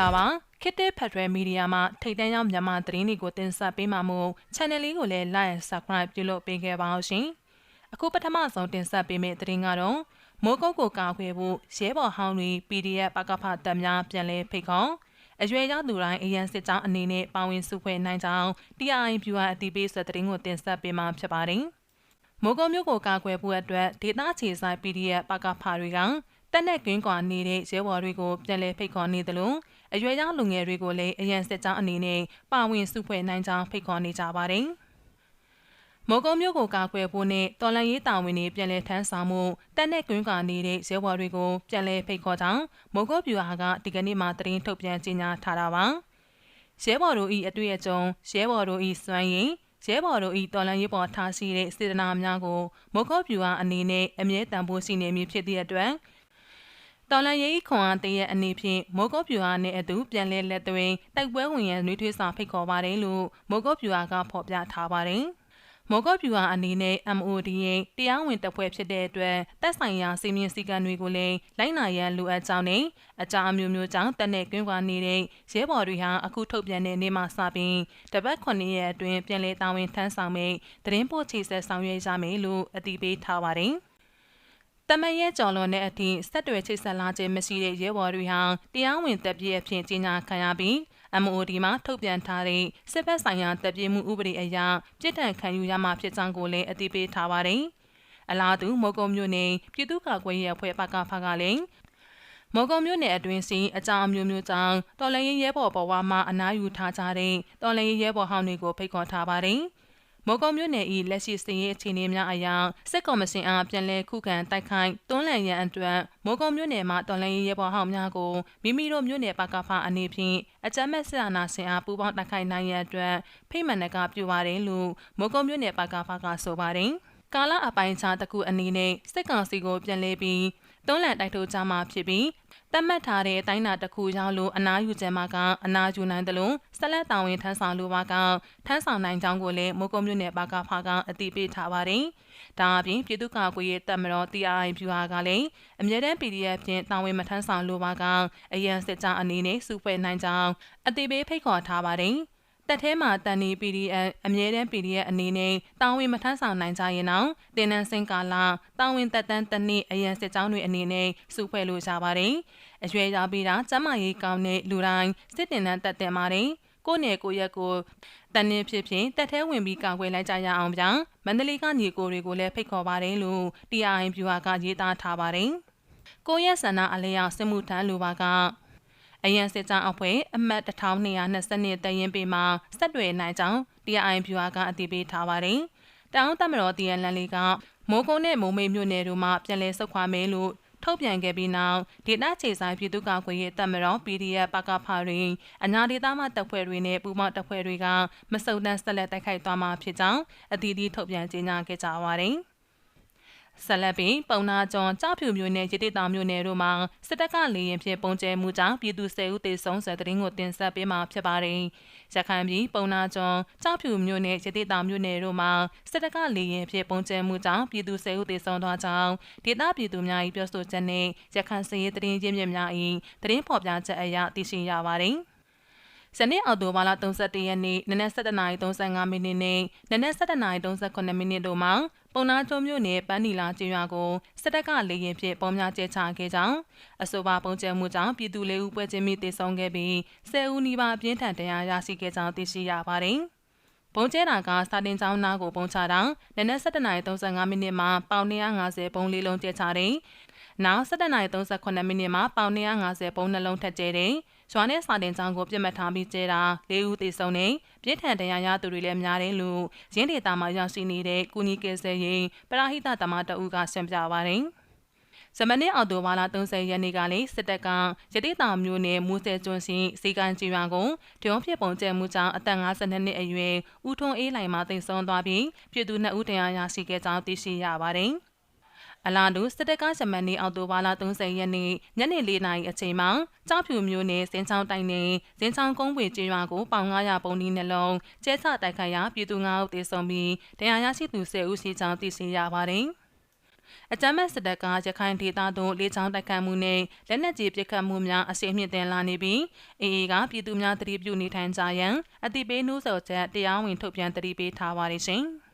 ္ဂလာပါခေတ်တဲ့ဖက်ဒရယ်မီဒီယာမှာထိတ်တန့်ရောက်မြန်မာသတင်းတွေကိုတင်ဆက်ပေးမှာမို့ channel လေးကိုလည်း like subscribe ပြုလုပ်ပေးခဲ့ပါအောင်ရှင်အခုပထမဆုံးတင်ဆက်ပေးမယ့်သတင်းကတော့မိုးကုတ်ကိုကာခွေဖို့ရဲဘော်ဟောင်းတွေ PDF ပကဖတပ်များပြန်လည်ဖိတ်ခေါ်အရွယ်ရောက်သူတိုင်းအရန်စစ်ကြောင်းအနေနဲ့ပါဝင်စုဖွဲ့နိုင်ကြောင်း TRI ဗျူဟာအတီးပေးဆက်သတင်းကိုတင်ဆက်ပေးမှာဖြစ်ပါတယ်မိုးကုတ်မြို့ကိုကာကွယ်ဖို့အတွက်ဒေသခြေဆိုင် PDF ပကဖတွေကတက်နဲ့ကင်းကွာနေတဲ့ရဲဘော်တွေကိုပြန်လည်ဖိတ်ခေါ်နေသလို အရွယ်ရောက်လူငယ်တွေကိုလည်းအရန်စစ်ကြောင်းအနေနဲ့ပါဝင်စုဖွဲ့နိုင်ကြောင်းဖိတ်ခေါ်နေကြပါတယ်။မော်ကုံမြို့ကိုကာကွယ်ဖို့နဲ့တော်လန်ရေးတာဝန်တွေပြန်လည်ထမ်းဆောင်မှုတက်နဲ့ကွင်းကာနေတဲ့ရဲဘော်တွေကိုပြန်လည်ဖိတ်ခေါ်ကြောင်းမော်ကုတ်ဗျူဟာကဒီကနေ့မှတရင်ထုတ်ပြန်ကြေညာထားတာပါ။ရဲဘော်တို့ဤအတွေ့အကြုံရဲဘော်တို့ဤစွမ်းရည်ရဲဘော်တို့ဤတော်လန်ရေးပေါ်ထားရှိတဲ့စေတနာများကိုမော်ကုတ်ဗျူဟာအနေနဲ့အမြဲတမ်းဖို့ရှိနေမည်ဖြစ်သည့်အတွက် တော်လန်ရေးခွန်အားတရဲ့အနေဖြင့်မိုးကုတ်ပြူဟာနဲ့အတူပြန်လဲလက်သွင်းတိုက်ပွဲဝင်ရန်နှွေးထွေးစာဖိတ်ခေါ်ပါတယ်လို့မိုးကုတ်ပြူဟာကဖော်ပြထားပါတယ်။မော်ကော့ပြူဟာအနေနဲ့ MOD ရဲ့တရားဝင်တပ်ဖွဲ့ဖြစ်တဲ့အတွက်တပ်ဆိုင်ရာစီမင်းစည်းကမ်းတွေကိုလည်းလိုက်နာရန်လိုအပ်ကြောင်းနဲ့အကြအမျိုးမျိုးကြောင့်တက်နဲ့ကင်းကွာနေတဲ့ရဲဘော်တွေဟာအခုထုတ်ပြန်တဲ့နေ့မှစပြီးတပတ်9ရက်အတွင်းပြန်လည်တာဝန်ထမ်းဆောင်မယ့်သတင်းပို့ချိဆက်ဆောင်ရွက်ရမယ်လို့အတည်ပြုထားပါတယ်။ တမန်ရဲကြော်လွန်တဲ့အထိဆက်တွေချိတ်ဆက်လာခြင်းမရှိတဲ့ရဲဘော်တွေဟာတရားဝင်တပ်ပြည့်အဖြစ်ကြီးညာခံရပြီး MOD မှာထုတ်ပြန်ထားတဲ့စစ်ဘက်ဆိုင်ရာတပ်ပြည့်မှုဥပဒေအရပြစ်ဒဏ်ခံယူရမှာဖြစ်ကြောင်းကိုလည်းအသိပေးထားပါတယ်။အလားတူမော်ကုံမြို့နယ်ပြည်သူ့ကာကွယ်ရေးအဖွဲ့ပကဖကလည်းမော်ကုံမြို့နယ်အတွင်းစီအကြောင်းမျိုးမျိုးကြောင့်တော်လရင်ရဲဘော်ဘဝမှာအနားယူထားကြတဲ့တော်လရင်ရဲဘော်ဟောင်းတွေကိုဖိတ်ခေါ်ထားပါတယ်။ မော်ကုံမြို့နယ်၏လက်ရှိစီရေးအခြေအနေများအရစစ်ကော်မရှင်အားပြန်လည်ခုခံတိုက်ခိုက်တွန်းလှန်ရန်အတွက်မော်ကုံမြို့နယ်မှတော်လှန်ရေးရဲဘော်ဟောင်းများကိုမိမိတို့မြို့နယ်ပကဖအနေဖြင့်အကြမ်းမဲ့ဆရာနာရှင်အားပူးပေါင်းတိုက်ခိုက်နိုင်ရန်အတွက်ဖိမှန်နကပြုပါတယ်လို့မော်ကုံမြို့နယ်ပကဖကဆိုပါတယ်ကာလအပိုင်းခြားတစ်ခုအနေနဲ့စစ်ကောင်စီကိုပြန်လဲပြီးတွန်းလှန်တိုက်ထုတ်ကြမှာဖြစ်ပြီး တတ်မှတ်ထားတဲ့အတိုင်းအတာတစ်ခုရောက်လို့အနားယူခြင်းမှာကအနားယူနိုင်တယ်လို့ဆက်လက်တာဝန်ထမ်းဆောင်လိုပါကထမ်းဆောင်နိုင်ကြောင်းကိုလည်းမိုးကုံမြို့နယ်ပါကဖကအတည်ပြုထားပါတယ်။ဒါအပြင်ပြည်သူ့ကာကွယ်ရေးတပ်မတော် TRI ဖြူဟာကလည်းအမြဲတမ်း PDF ဖြင့်တာဝန်မထမ်းဆောင်လိုပါကအရန်စစ်ကြောင်းအနေနဲ့စုဖွဲ့နိုင်ကြောင်းအတည်ပြုဖိတ်ခေါ်ထားပါတယ်။ တက်ထဲမှာတန်နီ PDF အမြဲတမ်း PDF အနေနဲ့တာဝန်မထမ်းဆောင်နိုင်ကြရင်တော့တင်နန်းစင်ကာလာတာဝန်တက်တန်းတနည်းအရန်စစ်ကြောင်းတွေအနေနဲ့စုဖွဲ့လို့ရပါတယ်။အရွယ်ရောက်ပြီးတာကျမရေးကောင်းတဲ့လူတိုင်းစစ်တင်တန်းတက်တင်ပါတယ်။ကိုနယ်ကိုရက်ကိုတန်နေဖြစ်ဖြစ်တက်ထဲဝင်ပြီးကာကွယ်လိုက်ကြရအောင်ဗျာမန္တလေးကညီကိုတွေကိုလည်းဖိတ်ခေါ်ပါတယ်လို့ TRI ဗျူဟာကရေးသားထားပါတယ်။ကိုရက်ဆန္ဒအလျောက်စစ်မှုထမ်းလူပါက အရန်စစ်ကြောင်းအဖွဲ့အမှတ်1220တရင်ပေမှာဆက်တွေနိုင်ကြောင်း TRI ဗျူဟာကအတည်ပြုထားပါတယ်။တောင်တမတော် TNL ကမိုးကုန်းနဲ့မိုးမိတ်မြို့နယ်တို့မှပြန်လည်ဆုတ်ခွာမယ်လို့ထုတ်ပြန်ခဲ့ပြီးနောက်ဒေသခြေဆိုင်ပြည်သူ့ကာကွယ်ရေးတပ်မတော် PDF ပကဖတွေအညာဒေသမှတပ်ဖွဲ့တွေနဲ့ပူးပေါင်းတပ်ဖွဲ့တွေကမစုံတန်းဆက်လက်တိုက်ခိုက်သွားမှာဖြစ်ကြောင်းအသီးသီးထုတ်ပြန်ကြေညာခဲ့ကြပါတယ်။ ဆက်လက်ပြီးပုံနာကျော်ကြောက်ဖြူမျိုးနဲ့ရတိတောင်မျိုးနယ်တို့မှာစစ်တပ်ကလေရင်ဖြင့်ပုံကျဲမှုကြောင့်ပြည်သူ၁၀ဦးသေဆုံးဆက်တဲ့ကိုတင်ဆက်ပေးမှာဖြစ်ပါတယ်။ရခိုင်ပြည်ပုံနာကျော်ကြောက်ဖြူမျိုးနဲ့ရတိတောင်မျိုးနယ်တို့မှာစစ်တပ်ကလေရင်ဖြင့်ပုံကျဲမှုကြောင့်ပြည်သူ၁၀ဦးသေဆုံးသွားကြောင်းဒေသပြည်သူများ၏ပြောဆိုချက်နဲ့ရခိုင်စစ်ရေးတရင်ရင်းမြစ်များ၏တရင်ဖော်ပြချက်အရသိရှိရပါတယ်။ ဇနေ့အော်တိုဘာလ31ရက်နေ့နနက်7:35မိနစ်နဲ့နနက်7:38မိနစ်တို့မှာပုံနာကျုံမြို့နယ်ပန်းနီလာကျေးရွာကိုစစ်တပ်ကလေရင်ဖြင့်ပုံများကျဲချခဲ့ကြောင်းအဆိုပါပုံကျဲမှုကြောင့်ပြည်သူလေးဦးပွဲချင်းမိတေဆုံးခဲ့ပြီး10ဦးနီးပါးပြင်းထန်တရားရရှိခဲ့ကြောင်းသိရှိရပါတယ်။ပုံကျဲတာကစာတင်ကျောင်းနာကိုပုံချတာနနက်7:35မိနစ်မှာပေါင်150ပုံလေးလုံးကျဲချတယ်။နောက်7:38မိနစ်မှာပေါင်150ပုံနှလုံးထက်ကျဲတယ်။ ရွာနဲ့စာတင်ကျောင်းကိုပြစ်မှတ်ထားပြီးကျဲတာ၄ဦးသေဆုံးနေပြစ်ထန်တရားရသူတွေလည်းများတယ်လို့ရင်းဒေတာမှာရောက်ရှိနေတဲ့ကုညီကဲဆယ်ရင်ပရာဟိတတမတအုပ်ကရှင်းပြပါတယ်။ဇမနစ်အော်တိုဘာလ30ရက်နေ့ကလည်းစစ်တပ်ကရတိတာမျိုးနဲ့မူဆယ်ကျွန်းစီစီကန်ကြီးရွာကိုတရုံးဖြစ်ပုံကျဲမှုကြောင့်အသက်52နှစ်အရွယ်ဦးထွန်းအေးလိုင်မှတိတ်ဆုံးသွားပြီးပြည်သူ2ဦးတရားရရှိခဲ့ကြောင်းသိရှိရပါတယ်။ အလားတူစစ်တပ်ကရှမန်နေအော်တိုဘာလ30ရက်နေ့ညနေ4နာရီအချိန်မှာကြောက်ဖြူမျိုးနယ်စင်းချောင်းတိုင်းနယ်စင်းချောင်းကုန်းဝေကျေးရွာကိုပေါင်900ပုံဒီနှလုံးကျဲချတိုက်ခိုက်ရာပြည်သူ9ဦးသေဆုံးပြီးတရားရရှိသူ10ဦးရှိကြောင်းသိရှိရပါတယ်။အကြမ်းမဲ့စစ်တပ်ကရခိုင်ဒေသသို့လေကြောင်းတိုက်ခတ်မှုနဲ့လက်နက်ကြီးပစ်ခတ်မှုများအရှိန်မြင့်တင်လာနေပြီးအေအေကပြည်သူများတတိပြုနေထိုင်ကြရန်အတိပေးနှိုးဆော်ချက်တရားဝင်ထုတ်ပြန်တတိပေးထားပါတယ်ရှင်။